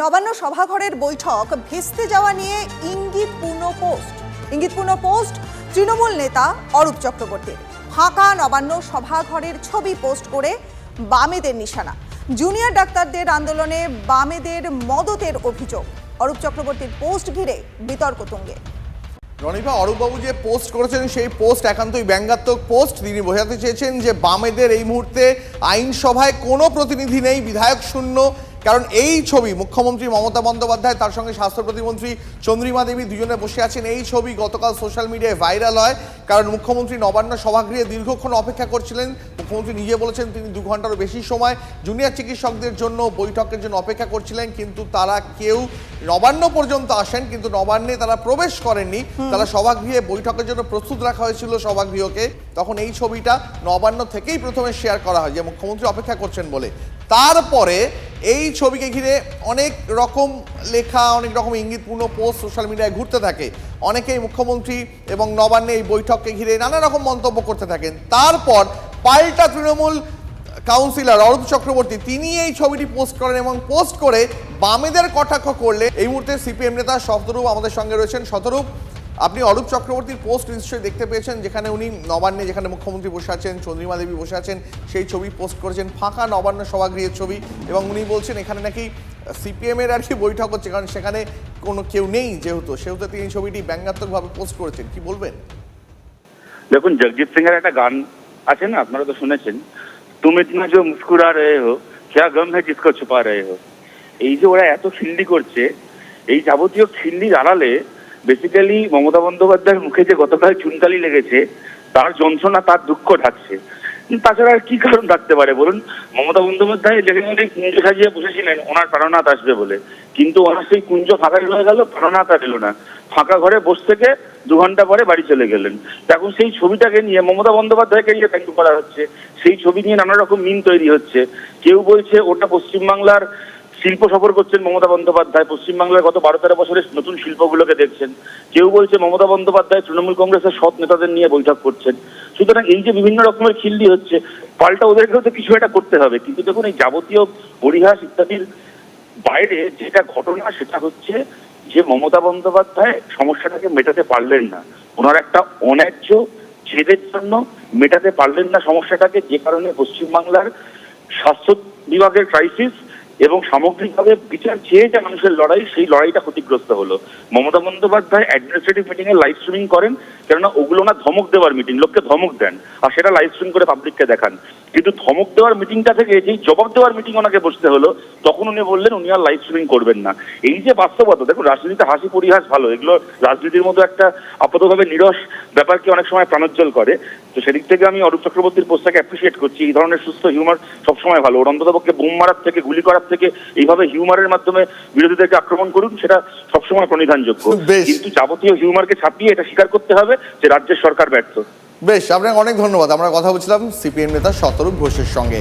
নবান্ন সভাঘরের বৈঠক, ভেস্তে যাওয়া নিয়ে ইঙ্গিতপূর্ণ পোস্ট। ইঙ্গিতপূর্ণ পোস্ট, তৃণমূল নেতা অরূপ চক্রবর্তীর ফাঁকা নবান্ন সভাঘরের ছবি পোস্ট করে বামেদের নিশানা। জুনিয়র ডাক্তারদের আন্দোলনে বামেদের মদতের অভিযোগ। অরূপ চক্রবর্তীর পোস্ট ঘিরে বিতর্ক তুঙ্গে। রনিভা অরূপবাবু যে পোস্ট করেছেন, সেই পোস্ট একান্তই ব্যঙ্গাত্মক পোস্ট। তিনি বোঝাতে চেয়েছেন যে বামেদের এই মুহূর্তে আইনসভায় কোনো প্রতিনিধি নেই, বিধায়ক শূন্য। কারণ এই ছবি মুখ্যমন্ত্রী মমতা বন্দ্যোপাধ্যায় তার সঙ্গে স্বাস্থ্য প্রতিমন্ত্রী চন্দ্রিমা দেবী দুজনে বসে আছেন। এই ছবি গতকাল সোশ্যাল মিডিয়ায় ভাইরাল হয় কারণ মুখ্যমন্ত্রী নবান্ন সভাগৃহে দীর্ঘক্ষণ অপেক্ষা করছিলেন। মুখ্যমন্ত্রী নিজে বলেছেন তিনি দু ঘন্টারও বেশি সময় জুনিয়র চিকিৎসকদের জন্য বৈঠকের জন্য অপেক্ষা করছিলেন কিন্তু তারা কেউ নবান্ন পর্যন্ত আসেন কিন্তু নবান্নে তারা প্রবেশ করেননি। তারা সভাগৃহে বৈঠকের জন্য প্রস্তুত রাখা হয়েছিল সভাগৃহকে। তখন এই ছবিটা নবান্ন থেকেই প্রথমে শেয়ার করা হয় যে মুখ্যমন্ত্রী অপেক্ষা করছেন বলে। তারপরে এই ছবিকে ঘিরে অনেক রকম লেখা, অনেক রকম ইঙ্গিতপূর্ণ পোস্ট সোশ্যাল মিডিয়ায় ঘুরতে থাকে। অনেকেই মুখ্যমন্ত্রী এবং নবান্নে এই বৈঠককে ঘিরে নানা রকম মন্তব্য করতে থাকেন। তারপর পাল্টা তৃণমূল কাউন্সিলর অরূপ চক্রবর্তী, তিনি এই ছবিটি পোস্ট করেন এবং পোস্ট করে বামেদের কটাক্ষ করলে এই মুহূর্তে সিপিএম নেতা শতরূপ আমাদের সঙ্গে রয়েছেন। শতরূপ আপনি অরূপ চক্রবর্তীর পোস্ট নিশ্চয়ই দেখতে পেয়েছেন, যেখানে উনি নবান্নে, যেখানে মুখ্যমন্ত্রী বসে আছেন, চন্দ্রিমা দেবী বসে আছেন, সেই ছবি পোস্ট করেছেন, ফাঁকা নবান্ন সভাগৃহের ছবি। এবং উনি বলছেন, এখানে নাকি সিপিএমের আর কি বৈঠক হচ্ছে, কারণ সেখানে কোনো কেউ নেই যেহেতু, সেহেতু তিনি ছবিটি ব্যঙ্গাত্মকভাবে পোস্ট করেছেন। কি বলবেন? দেখুন, জগজিৎ সিং এর একটা গান আছে না, আপনারা তো শুনেছেন। তুমি ইতনা যে মুস্কুরা রে হো, ক্যা গম হ্যায় জিসকো ছুপা রে হো। এই যে ওরা এত খিল্লি করছে, এই যাবতীয় খিল্লির আড়ালে বেসিক্যালি মমতা বন্দ্যোপাধ্যায়ের মুখে যে গতকাল চুনকালি লেগেছে, তার যন্ত্রণা, তার দুঃখ ঢাকছে। তাছাড়া আর কি কারণ থাকতে পারে বলুন? মমতা বন্দ্যোপাধ্যায় যেখানে কুঞ্জ সাজিয়ে বসেছিলেন, ওনার প্রাণনাথ আসবে বলে। কিন্তু ওনার সেই কুঞ্জ ফাঁকা হয়ে গেল, প্রাণনাথ আর এলো না। ফাঁকা ঘরে বসে থেকে দু ঘণ্টা পরে বাড়ি চলে গেলেন। এখন সেই ছবিটাকে নিয়ে মমতা বন্দ্যোপাধ্যায়কে নিয়ে থ্যাংক করা হচ্ছে, সেই ছবি নিয়ে নানা রকম মিন তৈরি হচ্ছে। কেউ বলছে ওটা পশ্চিমবাংলার শিল্প সফর করছেন মমতা বন্দ্যোপাধ্যায়। পশ্চিমবাংলার গত বারো তেরো বছরের নতুন শিল্পগুলোকে দেখছেন। কেউ বলছে মমতা বন্দ্যোপাধ্যায় তৃণমূল কংগ্রেসের সৎ নেতাদের নিয়ে বৈঠক করছেন। সুতরাং এই যে বিভিন্ন রকমের খিল্লি হচ্ছে, পাল্টা ওদেরকেও তো কিছু একটা করতে হবে। কিন্তু দেখুন, এই যাবতীয় পরিহাস ইত্যাদির বাইরে যেটা ঘটনা, সেটা হচ্ছে যে মমতা বন্দ্যোপাধ্যায় সমস্যাটাকে মেটাতে পারলেন না। ওনার একটা অন্যায্য ছেদের জন্য মেটাতে পারলেন না সমস্যাটাকে, যে কারণে পশ্চিমবাংলার স্বাস্থ্য বিভাগের ক্রাইসিস এবং সামগ্রিকভাবে বিচার চেয়ে যে মানুষের লড়াই, সেই লড়াইটা ক্ষতিগ্রস্ত হলো। মমতা বন্দ্যোপাধ্যায় অ্যাডমিনিস্ট্রেটিভ মিটিং এ লাইভ স্ট্রিমিং করেন, কেননা ওগুলো না ধমক দেওয়ার মিটিং লোককে ধমক দেন, আর সেটা লাইভ স্ট্রিম করে পাবলিককে দেখান। কিন্তু ধমক দেওয়ার মিটিংটা থেকে যেই জবাব দেওয়ার মিটিং ওনাকে বসতে হলো তখন উনি বললেন উনি আর লাইভ স্ট্রিমিং করবেন না। এই যে বাস্তবতা দেখুন রাজনীতিতে হাসি পরিহাস ভালো এগুলো রাজনীতির মতো একটা আপাতভাবে নিরস ব্যাপারকে অনেক সময় প্রাণোজ্জ্বল করে। তো সেদিক থেকে আমি অরূপ চক্রবর্তীর পোস্টটাকে অ্যাপ্রিসিয়েট করছি। এই ধরনের সুস্থ হিউমার সবসময় ভালো। ওর অন্ততপক্ষে বোম মারার থেকে গুলি করার থেকে এইভাবে হিউমারের মাধ্যমে বিরোধীদেরকে আক্রমণ করুন সেটা সবসময় প্রণিধানযোগ্য। কিন্তু যাবতীয় হিউমারকে ছাপিয়ে এটা স্বীকার করতে হবে যে রাজ্যের সরকার ব্যর্থ। বেশ আপনাকে অনেক ধন্যবাদ। আমরা কথা বলছিলাম সিপিএম নেতা শতরূপ ঘোষের সঙ্গে।